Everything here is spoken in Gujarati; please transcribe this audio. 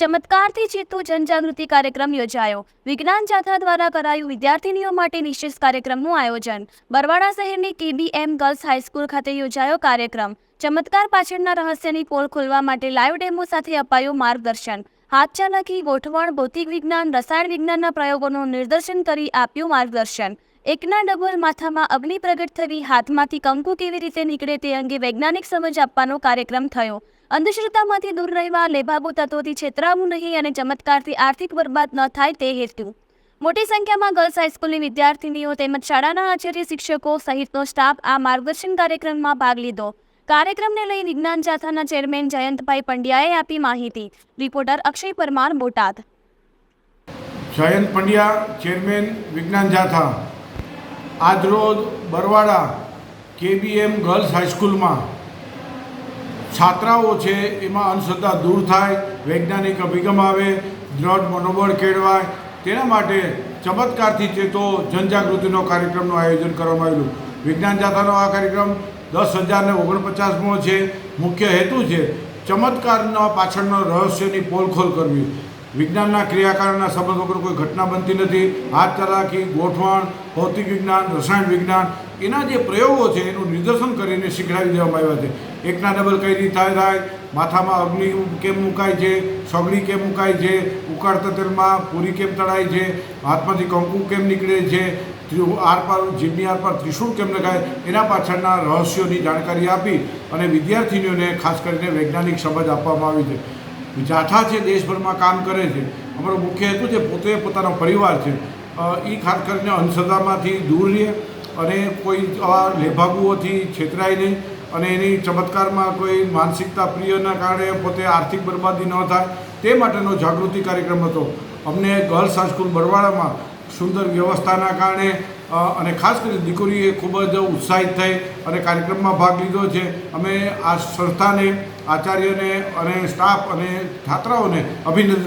ચમત્કારથી ચેતું જનજાગૃતિ કાર્યક્રમ યોજાયો. વિજ્ઞાન જાથા દ્વારા કરાયું વિદ્યાર્થીનીઓ માટે નિશ્ચિત કાર્યક્રમનું આયોજન. બરવાડા શહેરની કેબીએમ ગર્લ્સ હાઈસ્કૂલ ખાતે યોજાયો કાર્યક્રમ. ચમત્કાર પાછળના રહસ્યની પોલ ખોલવા માટે લાઈવ ડેમો સાથે અપાયું માર્ગદર્શન. હાથ ચાલાકી, ગોઠવણ, ભૌતિક વિજ્ઞાન, રસાયણ વિજ્ઞાનના પ્રયોગોનું નિદર્શન કરી આપ્યું માર્ગદર્શન. એકના ડબલ માથામાં અગ્નિ પ્રગટ થવી, હાથમાંથી કંકુ કેવી રીતે નીકળે તે અંગે વૈજ્ઞાનિક સમજ આપવાનો કાર્યક્રમ થયો. અંધશ્રદ્ધામાંથી દૂર રહેવા લેભાગુ તત્વોથી છેતરાવું નહીં અને ચમત્કારથી આર્થિક બરબાદ ન થાય તે હેતુ. મોટી સંખ્યામાં ગર્લ્સ હાઈસ્કૂલની વિદ્યાર્થીનીઓ તેમજ શાળાના આચાર્ય શિક્ષકો સહિતનો સ્ટાફ આ માર્ગદર્શન કાર્યક્રમમાં ભાગ લીધો. કાર્યક્રમને લઈ વિજ્ઞાન જાથાના ચેરમેન જયંતભાઈ પંડ્યાએ આપી માહિતી. રિપોર્ટર અક્ષય પરમાર, બોટાદ. જયંત પંડ્યા, ચેરમેન, વિજ્ઞાન જાથા આજરોજ બરવાડા કેબીએમ ગર્લ્સ હાઈસ્કૂલમાં છાત્રાઓ છે, એમાં અંધશ્રદ્ધા દૂર થાય, વૈજ્ઞાનિક અભિગમ આવે, દ્રઢ મનોબળ કેળવાય, તેના માટે ચમત્કારથી ચેતો જનજાગૃતિનો કાર્યક્રમનું આયોજન કરવામાં આવેલું. વિજ્ઞાન જાથાનો આ કાર્યક્રમ દસ હજારને ઓગણપચાસમો છે. મુખ્ય હેતુ છે ચમત્કારના પાછળનો રહસ્યની પોલખોલ કરવી. વિજ્ઞાનના ક્રિયાકારના સંબંધ વગર કોઈ ઘટના બનતી નથી. હાથ ચલાકી ગોઠવણ, ભૌતિક વિજ્ઞાન, રસાયણ વિજ્ઞાન, એના જે પ્રયોગો છે એનું નિદર્શન કરીને શીખડાવી દેવામાં આવ્યા છે. એકના ડબલ કઈ રીતે થાય થાય, માથામાં અગ્નિ કેમ મુકાય છે, સગડી કેમ મુકાય છે, ઉકાળતા તેલમાં પૂરી કેમ તળાય છે, હાથમાંથી કંકુ કેમ નીકળે છે આરપાર જીભની આરપાર ત્રિશૂળ કેમ લગાય, એના પાછળના રહસ્યોની જાણકારી આપી અને વિદ્યાર્થીનીઓને ખાસ કરીને વૈજ્ઞાનિક સમજ આપવામાં આવી છે. જાથા છે દેશભરમાં કામ કરે છે, અમારો મુખ્ય હેતુ છે પોતે પોતાનો પરિવાર છે. એ ખાસ કરીને અંધશ્રદ્ધામાંથી દૂર રહે અને કોઈ આવા લેભાગુઓથી છેતરાય નહીં અને એની ચમત્કારમાં કોઈ માનસિકતા પ્રિયના કારણે પોતે આર્થિક બરબાદી ન થાય તે માટેનો જાગૃતિ કાર્યક્રમ હતો. અમને ગર્લ્સ હાઈસ્કૂલ બરવાડામાં સુંદર વ્યવસ્થાના કારણે અને ખાસ કરીને દીકરીએ ખૂબ જ ઉત્સાહિત થઈ અને કાર્યક્રમમાં ભાગ લીધો છે. અમે આ સંસ્થાને, આચાર્યને અને સ્ટાફ અને છાત્રાઓને અભિનંદન